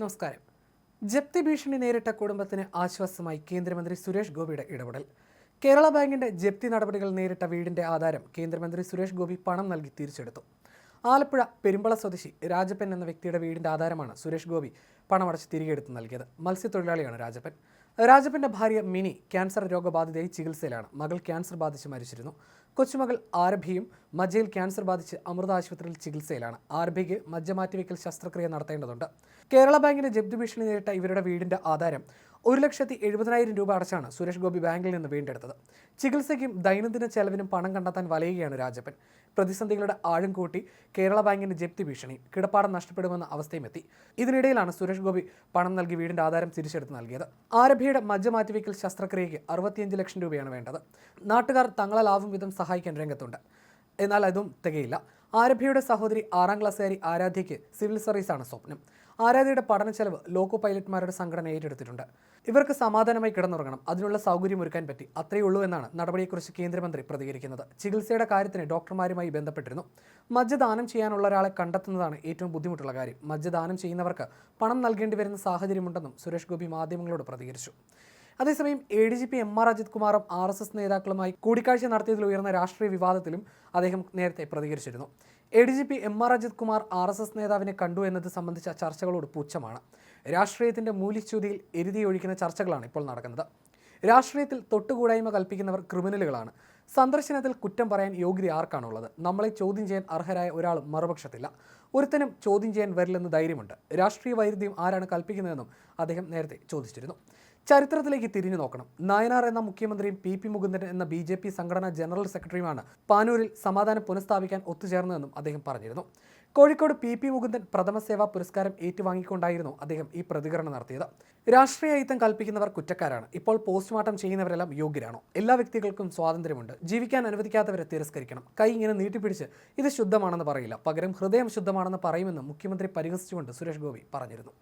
നമസ്കാരം. ജപ്തി ഭീഷണി നേരിട്ട കുടുംബത്തിന് ആശ്വാസമായി കേന്ദ്രമന്ത്രി സുരേഷ് ഗോപിയുടെ ഇടപെടൽ. കേരള ബാങ്കിന്റെ ജപ്തി നടപടികൾ നേരിട്ട വീടിന്റെ ആധാരം കേന്ദ്രമന്ത്രി സുരേഷ് ഗോപി പണം നൽകി തിരിച്ചെടുത്തു. ആലപ്പുഴ പെരുമ്പള സ്വദേശി രാജപ്പൻ എന്ന വ്യക്തിയുടെ വീടിന്റെ ആധാരമാണ് സുരേഷ് ഗോപി പണമടച്ച് തിരികെ എടുത്ത് നൽകിയത്. മത്സ്യത്തൊഴിലാളിയാണ് രാജപ്പൻ. രാജപ്പന്റെ ഭാര്യ മിനി ക്യാൻസർ രോഗബാധിതയായി ചികിത്സയിലാണ്. മകൾ ക്യാൻസർ ബാധിച്ച് മരിച്ചിരുന്നു. കൊച്ചുമകൾ ആരഭിയും മജ്ജയിൽ ക്യാൻസർ ബാധിച്ച് അമൃത ആശുപത്രിയിൽ ചികിത്സയിലാണ്. ആരഭിക്ക് മജ്ജ മാറ്റിവെക്കൽ ശസ്ത്രക്രിയ നടത്തേണ്ടതുണ്ട്. കേരള ബാങ്കിന്റെ ജപ്തി ഭീഷണി നേരിട്ട ഇവരുടെ വീടിന്റെ ആധാരം ഒരു ലക്ഷത്തി എഴുപതിനായിരം രൂപ അടച്ചാണ് സുരേഷ് ഗോപി ബാങ്കിൽ നിന്ന് വീണ്ടെടുത്തത്. ചികിത്സയ്ക്കും ദൈനംദിന ചെലവിനും പണം കണ്ടെത്താൻ വലയുകയാണ് രാജപ്പൻ. പ്രതിസന്ധികളുടെ ആഴം കൂട്ടി കേരള ബാങ്കിന്റെ ജപ്തി ഭീഷണി കിടപ്പാടം നഷ്ടപ്പെടുമെന്ന അവസ്ഥയും എത്തി. ഇതിനിടയിലാണ് സുരേഷ് ഗോപി പണം നൽകി വീടിന്റെ ആധാരം തിരിച്ചെടുത്ത് നൽകിയത്. ആരഭിയുടെ മജ്ജ മാറ്റിവെക്കൽ ശസ്ത്രക്രിയയ്ക്ക് അറുപത്തിയഞ്ച് ലക്ഷം രൂപയാണ് വേണ്ടത്. നാട്ടുകാർ തങ്ങളാലാവും വിധം സഹായിക്കാൻ രംഗത്തുണ്ട്. എന്നാൽ അതും തികയില്ല. ആരഭ്യയുടെ സഹോദരി ആറാം ക്ലാസ്സുകാരി ആരാധ്യയ്ക്ക് സിവിൽ സർവീസാണ് സ്വപ്നം. ആരാധ്യയുടെ പഠന ചെലവ് ലോക്കോ പൈലറ്റ്മാരുടെ സംഘടന ഏറ്റെടുത്തിട്ടുണ്ട്. ഇവർക്ക് സമാധാനമായി കിടന്നുറങ്ങണം. അതിനുള്ള സൗകര്യം ഒരുക്കാൻ പറ്റി. അത്രയേ ഉള്ളൂ എന്നാണ് നടപടിയെക്കുറിച്ച് കേന്ദ്രമന്ത്രി പ്രതികരിക്കുന്നത്. ചികിത്സയുടെ കാര്യത്തിന് ഡോക്ടർമാരുമായി ബന്ധപ്പെട്ടിരുന്നു. മജ്ജ ദാനം ചെയ്യാനുള്ള ഒരാളെ കണ്ടെത്തുന്നതാണ് ഏറ്റവും ബുദ്ധിമുട്ടുള്ള കാര്യം. മജ്ജ ദാനം ചെയ്യുന്നവർക്ക് പണം നൽകേണ്ടി വരുന്ന സാഹചര്യമുണ്ടെന്നും സുരേഷ് ഗോപി മാധ്യമങ്ങളോട് പ്രതികരിച്ചു. അതേസമയം A D G P M R Ajith കുമാറും ആർ എസ് എസ് നേതാക്കളുമായി കൂടിക്കാഴ്ച നടത്തിയതിൽ ഉയർന്ന രാഷ്ട്രീയ വിവാദത്തിലും അദ്ദേഹം നേരത്തെ പ്രതികരിച്ചിരുന്നു. A D G P M R Ajith Kumar R S S നേതാവിനെ കണ്ടു എന്നത് സംബന്ധിച്ച ചർച്ചകളോട് പുച്ഛമാണ്. രാഷ്ട്രീയത്തിന്റെ മൂല്യച്യുതിയിൽ എരുതിയൊഴിക്കുന്ന ചർച്ചകളാണ് ഇപ്പോൾ നടക്കുന്നത്. രാഷ്ട്രീയത്തിൽ തൊട്ടുകൂടായ്മ കൽപ്പിക്കുന്നവർ ക്രിമിനലുകളാണ്. സന്ദർശനത്തിൽ കുറ്റം പറയാൻ യോഗ്യത ആർക്കാണുള്ളത്? നമ്മളെ ചോദ്യം ചെയ്യാൻ അർഹരായ ഒരാൾ മറുപക്ഷത്തില്ല. ഒരുത്തനും ചോദ്യം ചെയ്യാൻ വരില്ലെന്ന് ധൈര്യമുണ്ട്. രാഷ്ട്രീയ വൈരുദ്ധ്യം ആരാണ് കൽപ്പിക്കുന്നതെന്നും അദ്ദേഹം നേരത്തെ ചോദിച്ചിരുന്നു. ചരിത്രത്തിലേക്ക് തിരിഞ്ഞു നോക്കണം. നായനാർ എന്ന മുഖ്യമന്ത്രിയും പി പി മുകുന്ദൻ എന്ന ബി ജെ പി സംഘടനാ ജനറൽ സെക്രട്ടറിയുമാണ് പാനൂരിൽ സമാധാനം പുനഃസ്ഥാപിക്കാൻ ഒത്തുചേർന്നതെന്നും അദ്ദേഹം പറഞ്ഞിരുന്നു. കോഴിക്കോട് പി പി മുകുന്ദൻ പ്രഥമ സേവാ പുരസ്കാരം ഏറ്റുവാങ്ങിക്കൊണ്ടായിരുന്നു അദ്ദേഹം ഈ പ്രതികരണം നടത്തിയത്. രാഷ്ട്രീയ അയിത്തം കൽപ്പിക്കുന്നവർ കുറ്റക്കാരാണ്. ഇപ്പോൾ പോസ്റ്റ്മോർട്ടം ചെയ്യുന്നവരെല്ലാം യോഗ്യരാണോ? എല്ലാ വ്യക്തികൾക്കും സ്വാതന്ത്ര്യമുണ്ട്. ജീവിക്കാൻ അനുവദിക്കാത്തവരെ തിരസ്കരിക്കണം. കൈ ഇങ്ങനെ നീട്ടിപ്പിടിച്ച് ഇത് ശുദ്ധമാണെന്ന് പറയില്ല. പകരം ഹൃദയം ശുദ്ധമാണെന്ന് പറയുമെന്ന് മുഖ്യമന്ത്രി പരിഹസിച്ചുകൊണ്ട് സുരേഷ് ഗോപി പറഞ്ഞിരുന്നു.